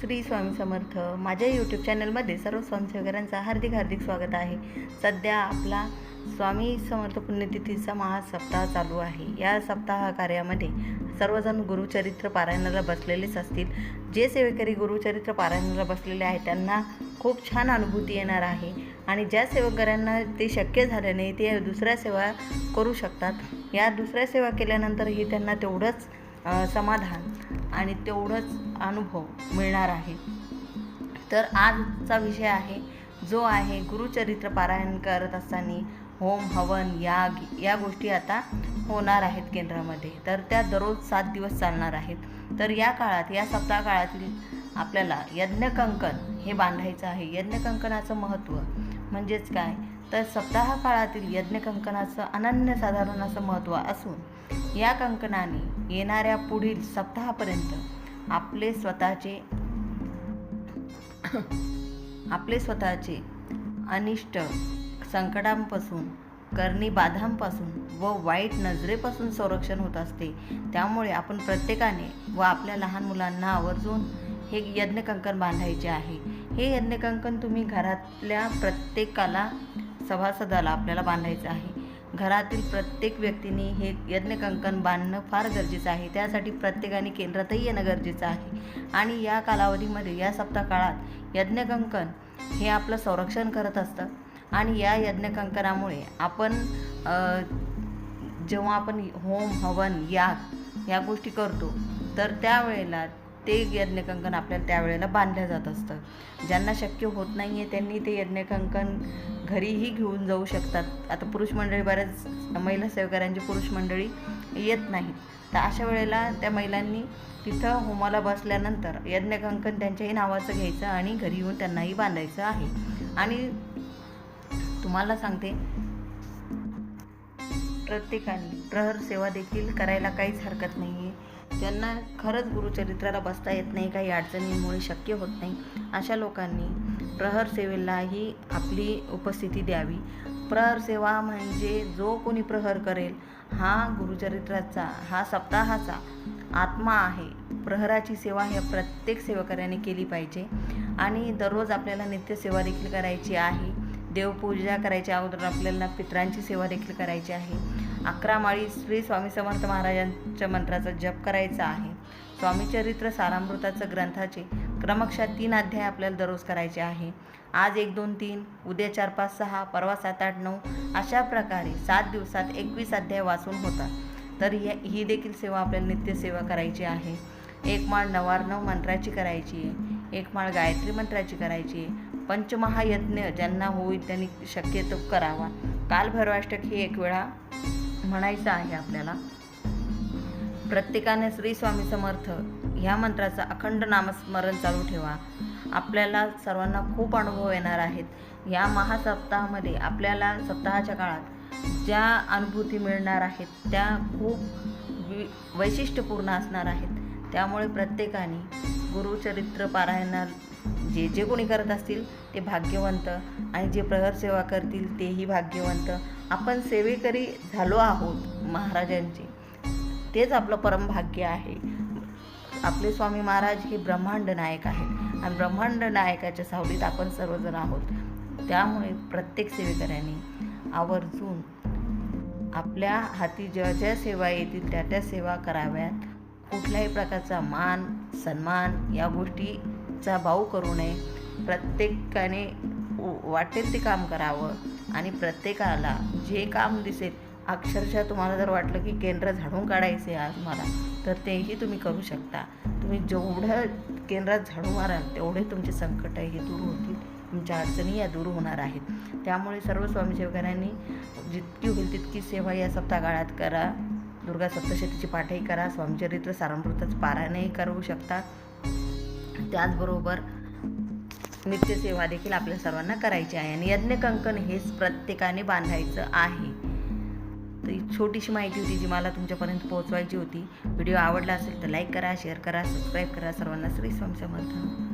श्री स्वामी समर्थ. माझ्या यूट्यूब चॅनलमध्ये सर्व स्वयंसेवकरांचं हार्दिक हार्दिक स्वागत आहे. सध्या आपला स्वामी समर्थ पुण्यतिथीचा महासप्ताह चालू आहे. या सप्ताह कार्यामध्ये सर्वजण गुरुचरित्र पारायणाला बसलेलेच असतील. जे सेवेकरी गुरुचरित्र पारायणाला बसलेले आहेत त्यांना खूप छान अनुभूती येणार आहे. आणि ज्या सेवकऱ्यांना ते शक्य झालं नाही ते दुसऱ्या सेवा करू शकतात. या दुसऱ्या सेवा केल्यानंतरही त्यांना तेवढंच समाधान आणि तेवढंच अनुभव मिळणार आहे. तर आजचा विषय आहे जो आहे गुरुचरित्र पारायण करत असताना होम हवन याग या गोष्टी आता होणार आहेत केंद्रामध्ये. तर त्या दररोज सात दिवस चालणार आहेत. तर या काळात या सप्ताह काळातील आपल्याला यज्ञकंकण हे बांधायचं आहे. यज्ञकंकनाचं महत्त्व म्हणजेच काय? तर सप्ताह काळातील यज्ञकंकनाचं अनन्यसाधारण असं महत्त्व असून या कंकणाने येणाऱ्या पुढील सप्ताहापर्यंत आपले स्वतःचे आपले स्वतःचे अनिष्ट संकटांपासून करणी बाधांपासून व वाईट नजरेपासून संरक्षण होत असते. त्यामुळे आपण प्रत्येकाने व आपल्या लहान मुलांना आवर्जून हे यज्ञकंकण बांधायचे आहे. हे यज्ञकंकण तुम्ही घरातल्या प्रत्येकाला सभासदाला आपल्याला बांधायचं आहे. घरातील प्रत्येक व्यक्तीने हे यज्ञकंकण बांधणं फार गरजेचं आहे. त्यासाठी प्रत्येकाने केंद्रातही येणं गरजेचं आहे. आणि या कालावधीमध्ये या सप्ताह काळात यज्ञकंकण हे आपलं संरक्षण करत असतं. आणि या यज्ञकंकणामुळे आपण जेव्हा आपण होम हवन याग या गोष्टी करतो तर त्यावेळेला ते यज्ञकंकण आपल्याला त्यावेळेला बांधलं जात असतं. ज्यांना शक्य होत नाही आहे त्यांनी ते यज्ञकंकण घरीही घेऊन जाऊ शकतात. आता पुरुष मंडळी बऱ्याच महिला सेवकऱ्यांची पुरुष मंडळी येत नाहीत. तर अशा वेळेला त्या महिलांनी तिथं होमाला बसल्यानंतर यज्ञकंकण त्यांच्याही नावाचं घ्यायचं आणि घरी येऊन त्यांनाही बांधायचं आहे. आणि तुम्हाला सांगते प्रत्येकाने प्रहर सेवा देखील करायला काहीच हरकत नाही आहे ज्यांना खरंच गुरुचरित्राला बसता येत नाही काही अडचणींमुळे शक्य होत नाही. अशा लोकांनी प्रहर सेवेलाही आपली उपस्थिती द्यावी. प्रहर सेवा म्हणजे जो कोणी प्रहर करेल हा गुरुचरित्राचा हा सप्ताहाचा आत्मा आहे. प्रहराची सेवा ह्या प्रत्येक सेवकऱ्याने केली पाहिजे. आणि दररोज आपल्याला नित्यसेवा देखील करायची आहे. देवपूजा करायच्या अगोदर आपल्याला पित्रांची सेवा देखील करायची आहे. अकरा माळी श्री स्वामी समर्थ महाराजांच्या मंत्राचा जप करायचा आहे. स्वामीचरित्र सारामृताचं ग्रंथाचे क्रमशः तीन अध्याय आपल्याला दररोज करायचे आहे. आज एक दोन तीन उद्या चार पाच सहा परवा सात आठ नऊ अशा प्रकारे सात दिवसात एकवीस अध्याय वाचून होतात. तर ही ही देखील सेवा आपल्याला नित्यसेवा करायची आहे. एक माळ नवार्णव मंत्राची करायची आहे. एक माळ गायत्री मंत्राची करायची आहे. पंचमहायज्ञ ज्यांना होईल त्यांनी शक्यतो करावा. कालभैरवाष्टक हे एक वेळा म्हणायचं आहे आपल्याला. प्रत्येकाने श्री स्वामी समर्थ ह्या मंत्राचं अखंड नामस्मरण चालू ठेवा. आपल्याला सर्वांना खूप अनुभव येणार आहेत. या महासप्ताहामध्ये आपल्याला सप्ताहाच्या काळात ज्या अनुभूती मिळणार आहेत त्या खूप वि वैशिष्ट्यपूर्ण असणार आहेत. त्यामुळे प्रत्येकाने गुरुचरित्र पारायणा जे जे कोणी करत असतील ते भाग्यवंत आणि जे प्रहर सेवा करतील तेही भाग्यवंत. आपण सेवेकरी झालो आहोत महाराजांचे. तेच आपलं परमभाग्य आहे. आपले स्वामी महाराज हे ब्रह्मांड नायक आहेत. आणि ब्रह्मांड नायकाच्या सावलीत आपण सर्वजण आहोत. त्यामुळे प्रत्येक सेवेकऱ्याने आवर्जून आपल्या हाती ज्या ज्या सेवा येतील त्या त्या सेवा कराव्यात. कुठल्याही प्रकारचा मान सन्मान या गोष्टी भाव करू नये. प्रत्येकाने व- वाटेल ते काम करावं. आणि प्रत्येकाला जे काम दिसेल अक्षरशः तुम्हाला जर वाटलं की केंद्र झाडून काढायचे आज मला तर तेही तुम्ही करू शकता. तुम्ही जेवढं केंद्रात झाडू माराल तेवढे तुमचे संकट हे दूर होतील. तुमच्या अडचणी या दूर होणार आहेत. त्यामुळे सर्व स्वामीसेवकांनी जितकी होईल तितकी सेवा या सप्ताहकाळात करा. दुर्गा सप्तशतीची पाठही करा. स्वामीचरित्र सारामृताचं पारायणही करू शकता. त्याचबरोबर नित्यसेवा देखील आपल्या सर्वांना करायची आहे. आणि यज्ञकंकण हेच प्रत्येकाने बांधायचं आहे. तर छोटीशी माहिती होती जी मला तुमच्यापर्यंत पोहोचवायची होती. व्हिडिओ आवडला असेल तर लाईक करा शेअर करा सबस्क्राईब करा. सर्वांना श्री स्वामी समर्थ.